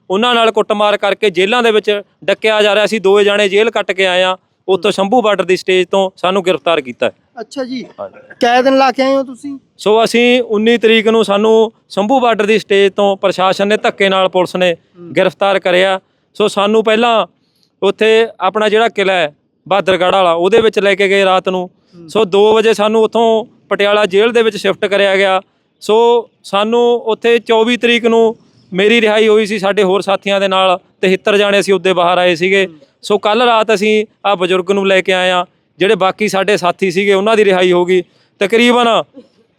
ਉਹਨਾਂ ਨਾਲ ਕੁੱਟਮਾਰ ਕਰਕੇ ਜੇਲ੍ਹਾਂ ਦੇ ਵਿੱਚ ਡੱਕਿਆ ਜਾ ਰਿਹਾ। ਸੀ ਦੋਏ ਜਾਣੇ ਜੇਲ੍ਹ ਕੱਟ ਕੇ ਆਏ ਆ ਉੱਥੋਂ ਸ਼ੰਭੂ ਬਾਰਡਰ ਦੀ ਸਟੇਜ ਤੋਂ ਸਾਨੂੰ ਗ੍ਰਿਫਤਾਰ ਕੀਤਾ। ਅੱਛਾ ਜੀ। ਕੈ ਦਿਨ ਲਾ ਕੇ ਆਏ ਹੋ ਤੁਸੀਂ? ਸੋ ਅਸੀਂ 19 ਤਰੀਕ ਨੂੰ ਸਾਨੂੰ ਸ਼ੰਭੂ ਬਾਰਡਰ ਦੀ ਸਟੇਜ ਤੋਂ ਪ੍ਰਸ਼ਾਸਨ ਨੇ ਧੱਕੇ ਨਾਲ ਪੁਲਿਸ ਨੇ ਗ੍ਰਿਫਤਾਰ ਕਰਿਆ। ਸੋ ਸਾਨੂੰ ਪਹਿਲਾਂ ਉੱਥੇ ਆਪਣਾ ਜਿਹੜਾ ਕਿਲਾ ਹੈ ਬਹਾਦਰਗੜ੍ਹ ਵਾਲਾ ਉਹਦੇ ਵਿੱਚ ਲੈ ਕੇ ਗਏ ਰਾਤ ਨੂੰ। ਸੋ 2 ਵਜੇ ਸਾਨੂੰ ਉੱਥੋਂ ਪਟਿਆਲਾ ਜੇਲ੍ਹ ਦੇ ਵਿੱਚ ਸ਼ਿਫਟ ਕਰਿਆ ਗਿਆ। ਸੋ ਸਾਨੂੰ ਉੱਥੇ 24 ਤਰੀਕ ਨੂੰ ਮੇਰੀ ਰਿਹਾਈ ਹੋਈ ਸੀ ਸਾਡੇ ਹੋਰ ਸਾਥੀਆਂ ਦੇ ਨਾਲ 73 ਜਾਣੇ ਅਸੀਂ ਉੱਦੇ ਬਾਹਰ ਆਏ ਸੀਗੇ। ਸੋ ਕੱਲ ਰਾਤ ਅਸੀਂ ਆ ਬਜ਼ੁਰਗ ਨੂੰ ਲੈ ਕੇ ਆਏ ਆ ਜਿਹੜੇ ਬਾਕੀ ਸਾਡੇ ਸਾਥੀ ਸੀਗੇ ਉਹਨਾਂ ਦੀ ਰਿਹਾਈ ਹੋ ਗਈ। ਤਕਰੀਬਨ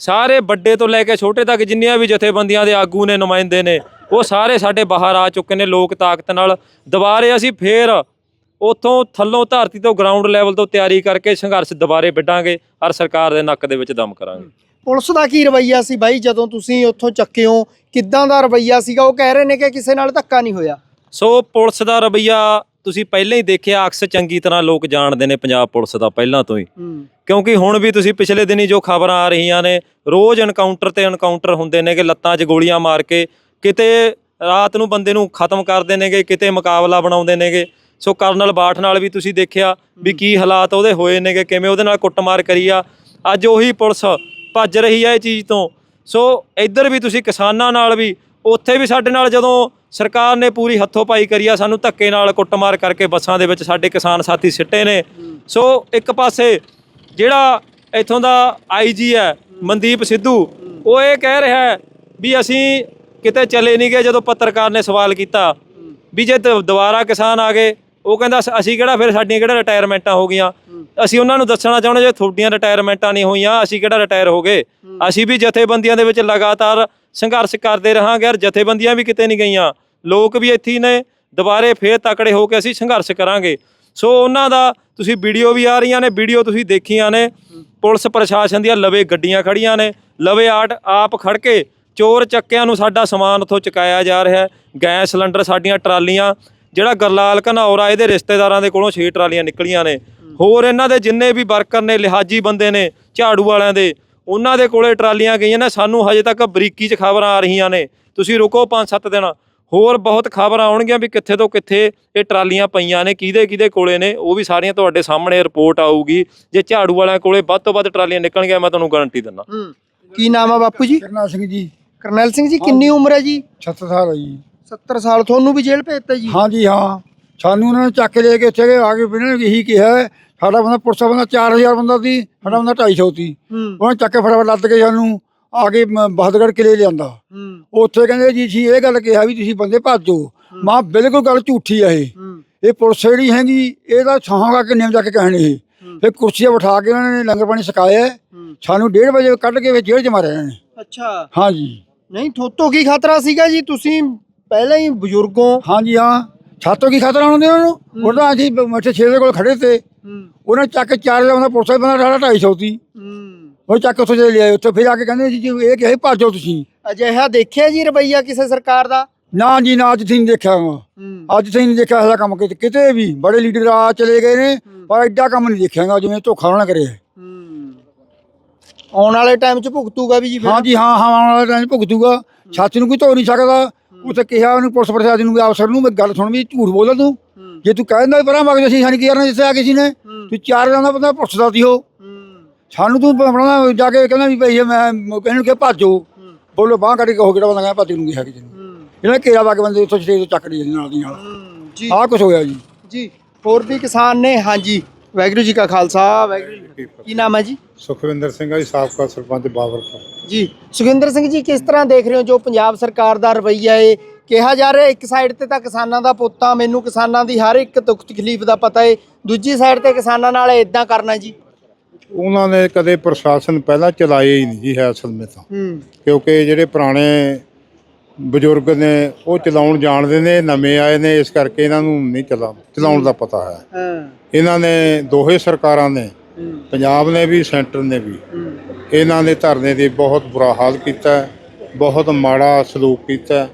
ਸਾਰੇ ਵੱਡੇ ਤੋਂ ਲੈ ਕੇ ਛੋਟੇ ਤੱਕ ਜਿੰਨੀਆਂ ਵੀ ਜਥੇਬੰਦੀਆਂ ਦੇ ਆਗੂ ਨੇ ਨੁਮਾਇੰਦੇ ਨੇ ਉਹ ਸਾਰੇ ਸਾਡੇ ਬਾਹਰ ਆ ਚੁੱਕੇ ਨੇ ਲੋਕ ਤਾਕਤ ਨਾਲ। ਦੁਬਾਰੇ ਅਸੀਂ ਫੇਰ ਉੱਥੋਂ ਥੱਲੋਂ ਧਰਤੀ ਤੋਂ ਗਰਾਊਂਡ ਲੈਵਲ ਤੋਂ ਤਿਆਰੀ ਕਰਕੇ ਸੰਘਰਸ਼ ਦੁਬਾਰੇ ਵਿੱਢਾਂਗੇ ਔਰ ਸਰਕਾਰ ਦੇ ਨੱਕ ਦੇ ਵਿੱਚ ਦਮ ਕਰਾਂਗੇ। ਪੁਲਿਸ ਦਾ ਕੀ ਰਵਈਆ ਸੀ ਬਾਈ? ਜਦੋਂ ਤੁਸੀਂ ਉੱਥੋਂ ਚੱਕੇ ਹੋ ਕਿੱਦਾਂ ਦਾ ਰਵਈਆ ਸੀਗਾ? ਉਹ ਕਹਿ ਰਹੇ ਨੇ ਕਿ ਕਿਸੇ ਨਾਲ ਧੱਕਾ ਨਹੀਂ ਹੋਇਆ। ਸੋ ਪੁਲਿਸ ਦਾ ਰਵਈਆ ਤੁਸੀਂ ਪਹਿਲਾਂ ਹੀ ਦੇਖਿਆ ਅਕਸ ਚੰਗੀ ਤਰ੍ਹਾਂ ਲੋਕ ਜਾਣਦੇ ਨੇ ਪੰਜਾਬ ਪੁਲਿਸ ਦਾ ਪਹਿਲਾਂ ਤੋਂ ਹੀ। ਕਿਉਂਕਿ ਹੁਣ ਵੀ ਤੁਸੀਂ ਪਿਛਲੇ ਦਿਨੀ ਜੋ ਖਬਰਾਂ ਆ ਰਹੀਆਂ ਨੇ ਰੋਜ਼ ਐਨਕਾਊਂਟਰ ਤੇ ਐਨਕਾਊਂਟਰ ਹੁੰਦੇ ਨੇਗੇ ਲੱਤਾਂ 'ਚ ਗੋਲੀਆਂ ਮਾਰ ਕੇ ਕਿਤੇ ਰਾਤ ਨੂੰ ਬੰਦੇ ਨੂੰ ਖਤਮ ਕਰਦੇ ਨੇਗੇ ਕਿਤੇ ਮੁਕਾਬਲਾ ਬਣਾਉਂਦੇ ਨੇਗੇ ਸੋ ਕਰਨਲ ਬਾਠ ਨਾਲ ਵੀ ਤੁਸੀਂ ਦੇਖਿਆ ਵੀ ਕੀ ਹਾਲਾਤ ਉਹਦੇ ਹੋਏ ਨੇਗੇ, ਕਿਵੇਂ ਉਹਦੇ ਨਾਲ ਕੁੱਟਮਾਰ ਕਰੀ ਆ। ਅੱਜ ਉਹੀ ਪੁਲਿਸ ਭੱਜ ਰਹੀ ਆ ਇਹ ਚੀਜ਼ ਤੋਂ। ਸੋ ਇੱਧਰ ਵੀ ਤੁਸੀਂ ਕਿਸਾਨਾਂ ਨਾਲ ਵੀ, ਉੱਥੇ ਵੀ ਸਾਡੇ ਨਾਲ ਜਦੋਂ ਸਰਕਾਰ ਨੇ ਪੂਰੀ ਹੱਥੋਂ ਪਾਈ ਕਰੀ ਆ, ਸਾਨੂੰ ਧੱਕੇ ਨਾਲ ਕੁੱਟਮਾਰ ਕਰਕੇ ਬੱਸਾਂ ਦੇ ਵਿੱਚ ਸਾਡੇ ਕਿਸਾਨ ਸਾਥੀ ਸਿੱਟੇ ਨੇ। ਸੋ ਇੱਕ ਪਾਸੇ ਜਿਹੜਾ ਇੱਥੋਂ ਦਾ ਆਈਜੀ ਹੈ, ਮਨਦੀਪ ਸਿੱਧੂ, ਉਹ ਇਹ ਕਹਿ ਰਿਹਾ ਹੈ ਵੀ ਅਸੀਂ ਕਿਤੇ ਚਲੇ ਨਹੀਂ ਗਏ ਜਦੋਂ ਪੱਤਰਕਾਰ ਨੇ ਸਵਾਲ ਕੀਤਾ ਵੀ ਜੇ ਦ- ਦੁਬਾਰਾ ਕਿਸਾਨ ਆ ਗਏ ਉਹ ਕਹਿੰਦਾ ਸ- ਅਸੀਂ ਕਿਹੜਾ ਫਿਰ ਸਾਡੀਆਂ ਕਿਹੜਾ ਰਿਟਾਇਰਮੈਂਟਾਂ ਹੋ ਗਈਆਂ? ਅਸੀਂ ਉਹਨਾਂ ਨੂੰ ਦੱਸਣਾ ਚਾਹੁੰਦੇ ਜੇ ਤੁਹਾਡੀਆਂ ਰਿਟਾਇਰਮੈਂਟਾਂ ਨਹੀਂ ਹੋਈਆਂ ਅਸੀਂ ਕਿਹੜਾ ਰਿਟਾਇਰ ਹੋ ਗਏ? ਅਸੀਂ ਵੀ ਜਥੇਬੰਦੀਆਂ ਦੇ ਵਿੱਚ ਲਗਾਤਾਰ ਸੰਘਰਸ਼ ਕਰਦੇ ਰਹਾਂਗੇ ਯਾਰ ਜਥੇਬੰਦੀਆਂ ਵੀ ਕਿਤੇ ਨਹੀਂ ਗਈਆਂ। ਲੋਕ ਵੀ ਇੱਥੇ ਹੀ ਨੇ ਦੁਬਾਰੇ ਫੇਰ ਤਕੜੇ ਹੋ ਕੇ ਅਸੀਂ ਸੰਘਰਸ਼ ਕਰਾਂਗੇ। ਸੋ ਉਹਨਾਂ ਦਾ ਤੁਸੀਂ ਵੀਡੀਓ ਵੀ ਆ ਰਹੀਆਂ ਨੇ ਵੀਡੀਓ ਤੁਸੀਂ ਦੇਖੀਆਂ ਨੇ। ਪੁਲਿਸ ਪ੍ਰਸ਼ਾਸਨ ਦੀਆਂ ਲਵੇ ਗੱਡੀਆਂ ਖੜੀਆਂ ਨੇ ਲਵੇ ਆਟ ਆਪ ਖੜ ਕੇ ਚੋਰ ਚੱਕਿਆਂ ਨੂੰ ਸਾਡਾ ਸਮਾਨ ਉੱਥੋਂ ਚੁਕਾਇਆ ਜਾ ਰਿਹਾ ਹੈ। ਗੈਸ ਸਿਲੰਡਰ ਸਾਡੀਆਂ ਟਰਾਲੀਆਂ ਜਿਹੜਾ ਗਰਲਾਲ ਘਨੌਰਾ ਇਹਦੇ ਰਿਸ਼ਤੇਦਾਰਾਂ ਦੇ ਕੋਲੋਂ 6 ਟਰਾਲੀਆਂ ਨਿਕਲੀਆਂ ਨੇ। ਹੋਰ ਇਹਨਾਂ ਦੇ ਜਿੰਨੇ ਵੀ ਵਰਕਰ ਨੇ ਲਿਹਾਜੀ ਬੰਦੇ ਨੇ ਝਾੜੂ ਵਾਲਿਆਂ ਦੇ ਉਹਨਾਂ ਦੇ ਕੋਲੇ ਟਰਾਲੀਆਂ ਗਈਆਂ ਨੇ। ਸਾਨੂੰ ਹਜੇ ਤੱਕ ਬਰੀਕੀ 'ਚ ਖਬਰਾਂ ਆ ਰਹੀਆਂ ਨੇ। ਤੁਸੀਂ ਰੁਕੋ 5-7 ਦਿਨ। ਹੋਰ ਬਹੁਤ ਖਬਰਾਂ ਆਉਣਗੀਆਂ ਵੀ ਕਿੱਥੇ ਤੋਂ ਕਿੱਥੇ ਇਹ ਟਰਾਲੀਆਂ ਪਈਆਂ ਨੇ ਕਿਹਦੇ ਕਿਹਦੇ ਕੋਲੇ ਨੇ ਉਹ ਵੀ ਸਾਰੀਆਂ ਤੁਹਾਡੇ ਸਾਹਮਣੇ ਰਿਪੋਰਟ ਆਊਗੀ। ਜੇ ਝਾੜੂ ਵਾਲਿਆਂ ਕੋਲੇ ਵੱਧ ਤੋਂ ਵੱਧ ਟਰਾਲੀਆਂ ਨਿਕਲਣਗੀਆਂ ਮੈਂ ਤੁਹਾਨੂੰ ਗਾਰੰਟੀ ਦਿੰਦਾ। ਕੀ ਨਾਮ ਆ ਬਾਪੂ ਜੀ? ਕਰਨਾ ਸਿੰਘ ਜੀ। ਕਰਨੈਲ ਸਿੰਘ ਜੀ ਕਿੰਨੀ ਉਮਰ ਹੈ ਜੀ? 76 ਸਾਲ ਹੈ ਜੀ। 70 ਸਾਲ ਤੁਹਾਨੂੰ ਵੀ ਜੇਲ੍ਹ ਭੇਜਤਾ ਜੀ? ਹਾਂ ਜੀ ਹਾਂ। ਸਾਨੂੰ ਉਹਨਾਂ ਨੇ ਚੱਕ ਲੈ ਕੇ ਉੱਥੇ ਗਏ ਆ ਕੇ ਵੀ ਇਹਨਾਂ ਨੇ ਇਹੀ ਕਿਹਾ ਹੈ, ਸਾਡਾ ਬੰਦਾ ਪੁਰਸਾ ਬੰਦਾ 4000 ਬੰਦਾ ਸੀ ਸਾਡਾ ਬੰਦਾ 250 ਸੀ ਹੂੰ। ਉਹਨਾਂ ਚੱਕ ਕੇ ਫਟਾਫਟ ਲੱਦ ਕੇ ਸਾਨੂੰ ਆ ਕੇ ਮ- ਬਹਾਦਰਗੜ੍ਹ ਕਿਲੇ ਲਿਆਂਦਾ। ਹੂੰ। ਉੱਥੇ ਕਹਿੰਦੇ ਜੀ ਸੀ ਇਹ ਗੱਲ ਕਿਹਾ ਵੀ ਤੁਸੀਂ ਬੰਦੇ ਭੱਜੋ। ਮਾਂ ਬਿਲਕੁਲ ਗੱਲ ਝੂਠੀ ਆ ਇਹ। ਹੂੰ। ਇਹ ਪੁਲਿਸ ਜਿਹੜੀ ਹੈਗੀ ਇਹਦਾ ਛਾਹਾਂ ਕਰਕੇ ਨਿਯਮ ਜਾ ਕੇ ਕਹਿਣ ਇਹ। ਫਿਰ ਕੁਰਸੀਆਂ ਬਿਠਾ ਕੇ ਉਹਨਾਂ ਨੇ ਲੰਗਰ ਪਾਣੀ ਛਕਾਇਆ ਹੂੰ। ਸਾਨੂੰ 1:30 ਵਜੇ ਕੱਢ ਕੇ ਫਿਰ ਜੇਲ੍ਹ 'ਚ ਮਾਰਿਆ ਇਹਨਾਂ ਨੇ। ਅੱਛਾ। ਹਾਂ ਜੀ। ਨਹੀਂ ਥੋਤੋਂ ਕੀ ਖਤਰਾ ਸੀਗਾ ਜੀ? ਤੁਸੀਂ ਪਹਿਲਾਂ ਹੀ ਬਜ਼ੁਰਗੋਂ ਹਾਂ ਜੀ ਹਾਂ ਛਾਤੋਂ ਕੀ ਖਤਰਾ ਆਉਂਦੇ ਉਹਨਾਂ ਨੂੰ ਉਹਨਾਂ ਅਸੀਂ ਮੱਠੇ ਛੇ ਦੇ ਕੋਲ ਖੜੇ ਤੇ ਹੂੰ ਉਹਨਾਂ ਚੱਕ ਕੇ ਚਾਰ ਦਾ ਪੁਲਿਸ ਦਾ ਬੰਦਾ ਸਾਡਾ 250 ਸੀ ਹੂੰ ਉਹ ਚੱਕ ਕੇ ਉੱਥੇ ਚਲੇ ਲਿਆਏ ਉੱਥੇ ਫਿਰ ਆ ਕੇ ਕਹਿੰਦੇ ਜੀ ਜੀ ਇਹ ਕਿਹਾ ਭਾਜੋ ਤੁਸੀਂ ਅਜਿਹਾ ਦੇਖਿਆ ਜੀ ਰਵਈਆ ਕਿਸੇ ਸਰਕਾਰ ਦਾ ਨਾ ਜੀ ਨਾ ਅੱਜ ਤੁਸੀਂ ਨਹੀਂ ਦੇਖਿਆ ਵਾ। ਹੂੰ ਅੱਜ ਤੁਸੀਂ ਨਹੀਂ ਦੇਖਿਆ ਇਹਦਾ ਕੰਮ ਕਿਤੇ ਕਿਤੇ ਵੀ ਬੜੇ ਲੀਡਰ ਆ ਚਲੇ ਗਏ ਨੇ ਪਰ ਐਡਾ ਕੰਮ ਨਹੀਂ ਦੇਖਿਆਗਾ ਜਿਵੇਂ ਧੋਖਾ ਉਹਨਾਂ ਨੇ ਕਰਿਆ ਹੂੰ ਆਉਣ ਵਾਲੇ ਟਾਈਮ 'ਚ ਭੁਗਤੂਗਾ ਵੀ ਜੀ ਫਿਰ ਹਾਂ ਜੀ ਹਾਂ ਹਾਂ ਆਉਣ ਵਾਲੇ ਟਾਈਮ ਭੁਗਤੂਗਾ ਛੱਤ ਨੂੰ ਕੋਈ ਧੋ ਨਹੀਂ ਸਕਦਾ ਉੱਥੇ ਕਿਹਾ ਉਹਨੂੰ ਪੁਲਿਸ ਪ੍ਰਸ਼ਾਸਨ ਨੂੰ ਵੀ ਅਫਸਰ ਨੂੰ ਵੀ ਗੱਲ ਸੁਣ ਵੀ ਝੂਠ ਬੋਲਦਾ ਤੂੰ। ਜੇ ਤੂੰ ਕਹਿੰਦਾ ਪਰਾਂ ਮਗਰ ਅਸੀਂ ਸਾਨੂੰ ਕੀ ਕਰਨਾ ਜਿੱਥੇ ਆ ਕਿਸੇ ਨੇ। ਹੂੰ। ਤੂੰ ਚਾਰ ਜਾਂਦਾ ਬੰਦਾ ਪੁੱਛਦਾ ਸੀ ਉਹ। ਸਾਨੂੰ ਤੂੰ ਬਣਾਉਣਾ ਜਾ ਕੇ ਕਹਿੰਦਾ ਵੀ ਭਈ ਮੈਂ ਕਹਿੰਨੂੰ ਕਿ ਭਾਜੋ ਬੋਲੋ ਬਾਹ ਕੱਢ ਕੇ ਕਹੋ ਕਿਹੜਾ ਬੰਦਾ ਕਹਿੰਦਾ ਭਾਜੋ ਨੂੰ ਕਿਹਾ ਕਿਸੇ ਨੂੰ ਇਹਨਾਂ ਘੇਰਾ ਵਾ ਕੇ ਬੰਦੇ ਉੱਥੋਂ ਸਟੇਜ ਤੋਂ ਚੱਕ ਲਈ ਨਾਲ ਦੀ ਨਾਲ। ਜੀ। ਆਹ ਕੁਝ ਹੋਇਆ ਜੀ। ਜੀ। ਹੋਰ ਵੀ ਕਿਸਾਨ ਨੇ? ਹਾਂਜੀ। ਵਾਹਿਗੁਰੂ ਜੀ ਕਾ ਖਾਲਸਾ ਵਾਹਿਗੁਰੂ ਜੀ ਕੀ ਫਤਿਹ। ਕੀ ਨਾਮ ਹੈ ਜੀ? ਸੁਖਵਿੰਦਰ ਸਿੰਘ ਆ ਜੀ ਸਾਬਕਾ ਸਰਪੰਚ ਬਾਬਰਪੁਰ ਜੀ ਸੁਖਿੰਦਰ ਸਿੰਘ ਜੀ ਕਿਸ ਤਰ੍ਹਾਂ ਦੇਖ ਰਹੇ ਹੋ ਜੋ ਪੰਜਾਬ ਸਰਕਾਰ ਦਾ ਰਵੱਈਆ ਏ? ਕਿਹਾ ਜਾ ਰਿਹਾ ਇੱਕ ਸਾਈਡ ਤੇ ਤਾਂ ਕਿਸਾਨਾਂ ਦਾ ਪੁੱਤਾਂ ਮੈਨੂੰ ਕਿਸਾਨਾਂ ਦੀ ਹਰ ਇੱਕ ਦੁੱਖ ਤਕਲੀਫ ਦਾ ਪਤਾ ਏ। ਦੂਜੀ ਸਾਈਡ ਤੇ ਕਿਸਾਨਾਂ ਨਾਲ ਇਦਾਂ ਕਰਨਾ ਜੀ? ਉਹਨਾਂ ਨੇ ਕਦੇ ਪ੍ਰਸ਼ਾਸਨ ਪਹਿਲਾਂ ਚਲਾਇਆ ਹੀ ਨਹੀਂ ਜੀ ਹੈ ਅਸਲ ਵਿੱਚ ਤਾਂ। ਹੂੰ। ਕਿਉਂਕਿ ਜਿਹੜੇ ਪੁਰਾਣੇ ਬਜ਼ੁਰਗ ਨੇ ਉਹ ਚਲਾਉਣ ਜਾਣਦੇ ਨੇ ਨਵੇਂ ਆਏ ਨੇ ਇਸ ਕਰਕੇ ਇਹਨਾਂ ਨੂੰ ਨਹੀਂ ਚਲਾ ਚਲਾਉਣ ਦਾ ਪਤਾ ਹੈ। ਇਹਨਾਂ ਨੇ ਦੋਹੇ ਸਰਕਾਰਾਂ ਨੇ ਪੰਜਾਬ ਨੇ ਵੀ ਸੈਂਟਰ ਨੇ ਵੀ ਇਹਨਾਂ ਨੇ ਧਰਨੇ ਦੀ ਬਹੁਤ ਬੁਰਾ ਹਾਲ ਕੀਤਾ ਬਹੁਤ ਮਾੜਾ ਸਲੂਕ ਕੀਤਾ।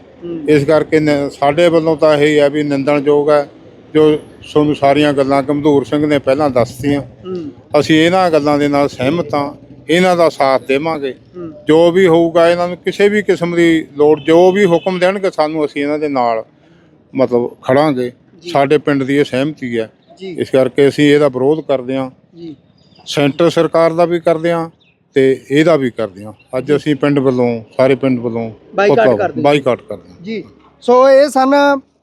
ਇਸ ਕਰਕੇ ਸਾਡੇ ਵੱਲੋਂ ਤਾਂ ਇਹ ਹੈ ਵੀ ਨਿੰਦਣਯੋਗ ਹੈ ਜੋ ਤੁਹਾਨੂੰ ਸਾਰੀਆਂ ਗੱਲਾਂ ਗੰਭੂਰ ਸਿੰਘ ਨੇ ਪਹਿਲਾਂ ਦੱਸਤੀਆਂ। ਅਸੀਂ ਇਹਨਾਂ ਗੱਲਾਂ ਦੇ ਨਾਲ ਸਹਿਮਤ ਹਾਂ ਇਹਨਾਂ ਦਾ ਸਾਥ ਦੇਵਾਂਗੇ। ਜੋ ਵੀ ਹੋਊਗਾ ਇਹਨਾਂ ਨੂੰ ਕਿਸੇ ਵੀ ਕਿਸਮ ਦੀ ਲੋੜ ਜੋ ਵੀ ਹੁਕਮ ਦੇਣਗੇ ਸਾਨੂੰ ਅਸੀਂ ਇਹਨਾਂ ਦੇ ਨਾਲ ਮਤਲਬ ਖੜਾਂਗੇ। ਸਾਡੇ ਪਿੰਡ ਦੀ ਇਹ ਸਹਿਮਤੀ ਹੈ। ਇਸ ਕਰਕੇ ਅਸੀਂ ਇਹਦਾ ਵਿਰੋਧ ਕਰਦੇ ਹਾਂ। ਜੀ। ਸੈਂਟਰ ਸਰਕਾਰ ਦਾ ਵੀ ਕਰਦੇ ਹਾਂ ਤੇ ਇਹਦਾ ਵੀ ਕਰਦੇ ਹਾਂ। ਅੱਜ ਅਸੀਂ ਪਿੰਡ ਵੱਲੋਂ ਸਾਰੇ ਪਿੰਡ ਵੱਲੋਂ ਬਾਈਕਾਟ ਕਰਦੇ ਹਾਂ। ਜੀ। ਸੋ ਇਹ ਸਨ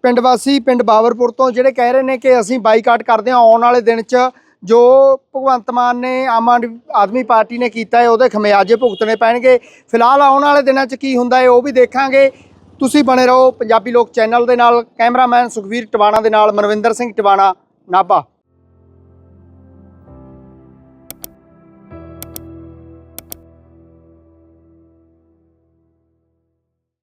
ਪਿੰਡ ਵਾਸੀ ਪਿੰਡ ਬਾਬਰਪੁਰ ਤੋਂ ਜਿਹੜੇ ਕਹਿ ਰਹੇ ਨੇ ਕਿ ਅਸੀਂ ਬਾਈਕਾਟ ਕਰਦੇ ਹਾਂ ਆਉਣ ਵਾਲੇ ਦਿਨ 'ਚ। ਜੋ ਭਗਵੰਤ ਮਾਨ ਨੇ ਆਮ ਆਦਮੀ- ਆਦਮੀ ਪਾਰਟੀ ਨੇ ਕੀਤਾ ਹੈ, ਉਹਦੇ ਖਮਿਆਜੇ ਭੁਗਤਣੇ ਪੈਣਗੇ। ਫਿਲਹਾਲ ਆਉਣ ਵਾਲੇ ਦਿਨਾਂ 'ਚ ਕੀ ਹੁੰਦਾ ਹੈ, ਉਹ ਵੀ ਦੇਖਾਂਗੇ। ਤੁਸੀਂ ਬਣੇ ਰਹੋ ਪੰਜਾਬੀ ਲੋਕ ਚੈਨਲ ਦੇ ਨਾਲ, ਕੈਮਰਾਮੈਨ ਸੁਖਵੀਰ ਟਵਾਣਾ ਦੇ ਨਾਲ, ਮਨਵਿੰਦਰ ਸਿੰਘ ਟਵਾਣਾ, ਨਾਭਾ।